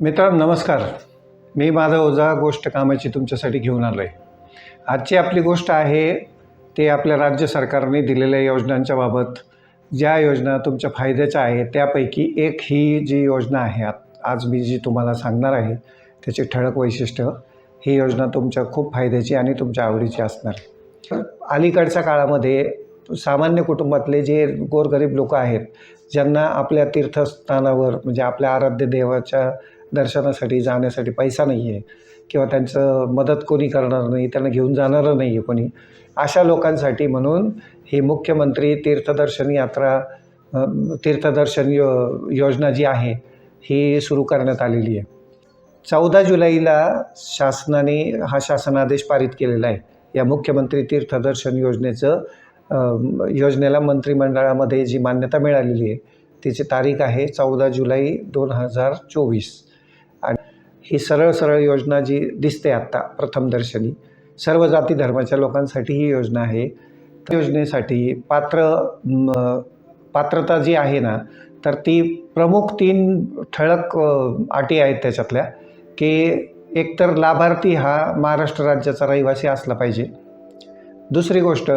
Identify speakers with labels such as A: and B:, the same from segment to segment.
A: मित्रांनो नमस्कार. मी माझा ओझा गोष्ट कामाची तुमच्यासाठी घेऊन आलो आहे आजची आपली गोष्ट आहे ते आपल्या राज्य सरकारने दिलेल्या योजनांच्या बाबत. ज्या योजना तुमच्या फायद्याच्या आहेत त्यापैकी एक ही जी योजना आहे आज मी जी तुम्हाला सांगणार आहे त्याची ठळक वैशिष्ट्य ही योजना तुमच्या खूप फायद्याची आणि तुमच्या आवडीची असणार. अलीकडच्या काळामध्ये सामान्य कुटुंबातले जे गोरगरीब लोक आहेत ज्यांना आपल्या तीर्थस्थानावर म्हणजे आपल्या आराध्य देवाच्या दर्शनासाठी जाण्यासाठी पैसा नाही आहे किंवा त्यांचं मदत कोणी करणार नाही त्यांना घेऊन जाणारं नाही आहे कोणी अशा लोकांसाठी म्हणून ही मुख्यमंत्री तीर्थदर्शन यात्रा तीर्थदर्शन यो योजना जी आहे ही सुरू करण्यात आलेली आहे. चौदा जुलैला शासनाने हा शासनादेश पारित केलेला आहे. या मुख्यमंत्री तीर्थदर्शन योजनेचं योजनेला मंत्रिमंडळामध्ये जी मान्यता मिळालेली आहे तिची तारीख आहे चौदा जुलै दोन हजार चोवीस. आणि ही सरळ सरळ योजना जी दिसते आत्ता प्रथमदर्शनी सर्व जाती धर्माच्या लोकांसाठी ही योजना आहे. त्या योजनेसाठी पात्र पात्रता जी आहे ना तर ती प्रमुख तीन ठळक अटी आहेत त्याच्यातल्या की एकतर लाभार्थी हा महाराष्ट्र राज्याचा रहिवासी असला पाहिजे. दुसरी गोष्ट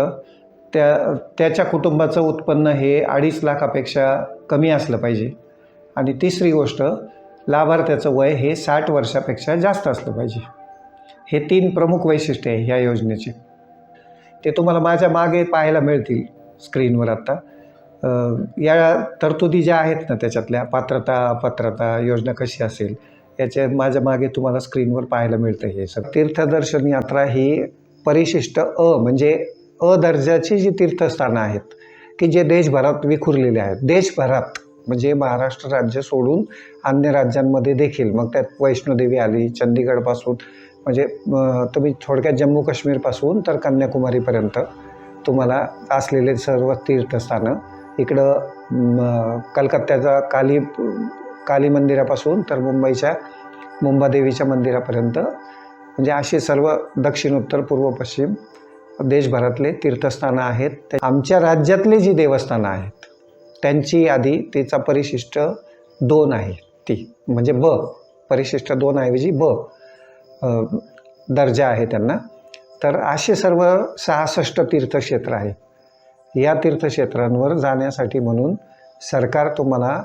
A: त्या त्याच्या कुटुंबाचं उत्पन्न हे अडीच लाखापेक्षा कमी असलं पाहिजे. आणि तिसरी गोष्ट लाभार्थ्याचं वय हे साठ वर्षापेक्षा जास्त असलं पाहिजे. हे तीन प्रमुख वैशिष्ट्य आहे ह्या योजनेचे. ते तुम्हाला माझ्या मागे पाहायला मिळतील स्क्रीनवर आत्ता या तरतुदी ज्या आहेत ना त्याच्यातल्या पात्रता अपात्रता योजना कशी असेल याच्या माझ्या मागे तुम्हाला स्क्रीनवर पाहायला मिळतं हे सर. तीर्थदर्शन यात्रा ही परिशिष्ट अ म्हणजे अ दर्जाची जी तीर्थस्थानं आहेत की जे देशभरात विखुरलेले आहेत देशभरात म्हणजे महाराष्ट्र राज्य सोडून अन्य राज्यांमध्ये देखील मग त्यात वैष्णोदेवी आली चंदीगडपासून म्हणजे तुम्ही थोडक्यात जम्मू काश्मीरपासून तर कन्याकुमारीपर्यंत तुम्हाला असलेले सर्व तीर्थस्थानं इकडं कलकत्त्याचा काली काली मंदिरापासून तर मुंबईच्या मुंबादेवीच्या मंदिरापर्यंत म्हणजे असे सर्व दक्षिण उत्तर पूर्व पश्चिम देशभरातले तीर्थस्थानं आहेत. आमच्या राज्यातली जी देवस्थानं आहेत त्यांची यादी तिचा परिशिष्ट दोन आहे. ती म्हणजे ब परिशिष्ट दोन ऐवजी ब दर्जा आहे त्यांना. तर असे सर्व सहासष्ट तीर्थक्षेत्र आहे. या तीर्थक्षेत्रांवर जाण्यासाठी म्हणून सरकार तुम्हाला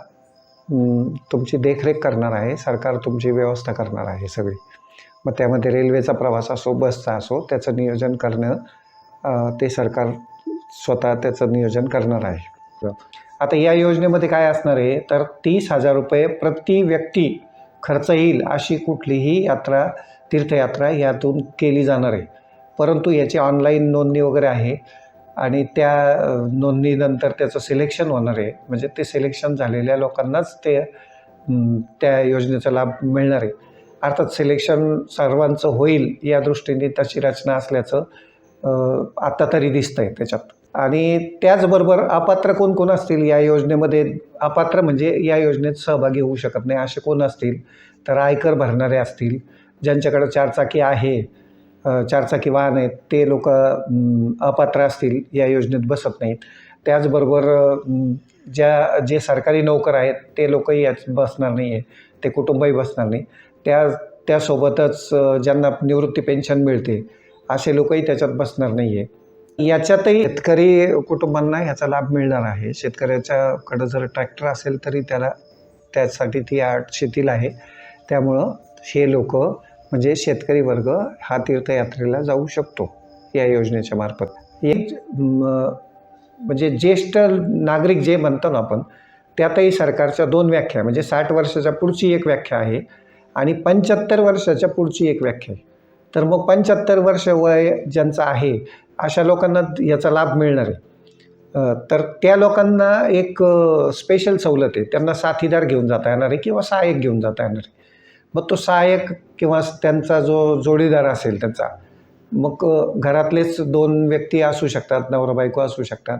A: तुमची देखरेख करणार आहे. सरकार तुमची व्यवस्था करणार आहे सगळी. मग त्यामध्ये रेल्वेचा प्रवास असो बसचा असो त्याचं नियोजन करणं ते सरकार स्वतः त्याचं नियोजन करणार आहे. आता या योजनेमध्ये काय असणार आहे? तर तीस हजार रुपये प्रति व्यक्ती खर्च येईल अशी कुठलीही यात्रा तीर्थयात्रा यातून केली जाणार आहे. परंतु याची ऑनलाईन नोंदणी वगैरे आहे आणि त्या नोंदणीनंतर त्याचं सिलेक्शन होणार आहे. म्हणजे ते सिलेक्शन झालेल्या लोकांनाच ते त्या योजनेचा लाभ मिळणार आहे. अर्थात सिलेक्शन सर्वांचं होईल या दृष्टीने तशी रचना असल्याचं आत्ता तरी दिसतं आहे त्याच्यात. आणि त्याचबरोबर अपात्र कोण कोण असतील या योजनेमध्ये? अपात्र म्हणजे या योजनेत सहभागी होऊ शकत नाही असे कोण असतील? तर आयकर भरणारे असतील ज्यांच्याकडं चारचाकी आहे चारचाकी वाहन आहेत ते लोक अपात्र असतील या योजनेत बसत नाहीत. त्याचबरोबर ज्या जे सरकारी नोकर आहेत ते लोकही यात बसणार नाही आहे ते कुटुंबही बसणार नाही. त्या त्यासोबतच ज्यांना निवृत्ती पेन्शन मिळते असे लोकही त्याच्यात बसणार नाही आहे याच्यातही शेतकरी कुटुंबांना ह्याचा लाभ मिळणार आहे. शेतकऱ्याच्याकडं जर ट्रॅक्टर असेल तरी त्याला त्यासाठी ती आठ शिथिल आहे. त्यामुळं हे लोक म्हणजे शेतकरी वर्ग हा तीर्थयात्रेला जाऊ शकतो या योजनेच्या मार्फत. एक म्हणजे ज्येष्ठ नागरिक जे म्हणतो ना आपण त्यातही सरकारच्या दोन व्याख्या म्हणजे साठ वर्षाच्या पुढची एक व्याख्या आहे आणि पंच्याहत्तर वर्षाच्या पुढची एक व्याख्या आहे. तर मग पंच्याहत्तर वर्ष वय ज्यांचं आहे अशा लोकांना याचा लाभ मिळणार आहे. तर त्या लोकांना एक स्पेशल सवलत आहे. त्यांना साथीदार घेऊन जाता येणार आहे किंवा सहाय्यक घेऊन जाता येणार आहे. मग तो सहाय्यक किंवा त्यांचा जो जोडीदार असेल त्यांचा मग घरातलेच दोन व्यक्ती असू शकतात नवरा बायको असू शकतात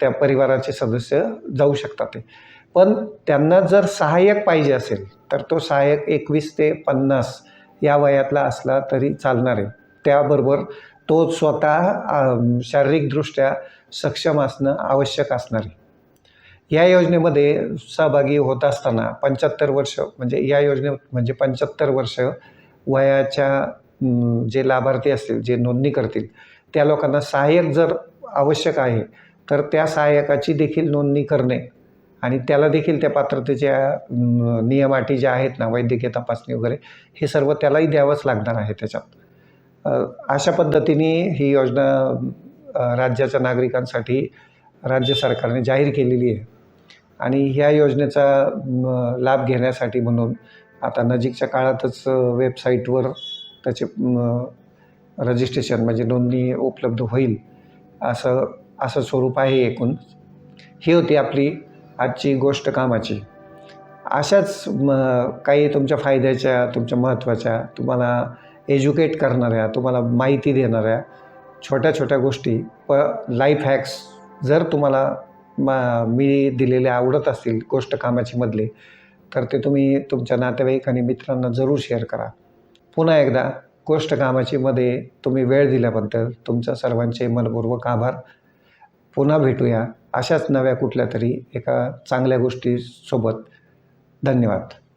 A: त्या परिवाराचे सदस्य जाऊ शकतात ते. पण त्यांना जर सहाय्यक पाहिजे असेल तर तो सहाय्यक एकवीस ते पन्नास या वयातला असला तरी चालणार आहे. त्याबरोबर तो स्वतः शारीरिकदृष्ट्या सक्षम असणं आवश्यक असणार आहे. या योजनेमध्ये सहभागी होत असताना पंच्याहत्तर वर्ष म्हणजे या योजने म्हणजे पंच्याहत्तर वर्ष वयाच्या जे लाभार्थी असतील जे नोंदणी करतील त्या लोकांना सहाय्यक जर आवश्यक आहे तर त्या सहाय्यकाची देखील नोंदणी करणे आणि त्याला देखील त्या पात्रतेच्या नियमाटी ज्या आहेत ना वैद्यकीय तपासणी वगैरे हे सर्व त्यालाही द्यावंच लागणार आहे त्याच्यात. अशा पद्धतीने ही योजना राज्याच्या नागरिकांसाठी राज्य सरकारने जाहीर केलेली आहे. आणि ह्या योजनेचा लाभ घेण्यासाठी म्हणून आता नजीकच्या काळातच वेबसाईटवर त्याचे रजिस्ट्रेशन म्हणजे नोंदणी उपलब्ध होईल असं असं स्वरूप आहे एकूण. ही होती आपली आजची गोष्ट कामाची. अशाच म काही तुमच्या फायद्याच्या तुमच्या महत्त्वाच्या तुम्हाला एज्युकेट करणाऱ्या तुम्हाला माहिती देणाऱ्या छोट्या छोट्या गोष्टी प लाईफ हॅक्स जर तुम्हाला मा मी दिलेले आवडत असतील गोष्ट कामाची मधले तर ते तुम्ही तुमच्या नातेवाईक आणि मित्रांना जरूर शेअर करा. पुन्हा एकदा गोष्ट कामाची मध्ये तुम्ही वेळ दिल्याबद्दल तुमच्या सर्वांचे मनपूर्वक आभार. पुन्हा भेटूया अशाच नव्या कुठल्या तरी एका चांगल्या गोष्टीसोबत. धन्यवाद.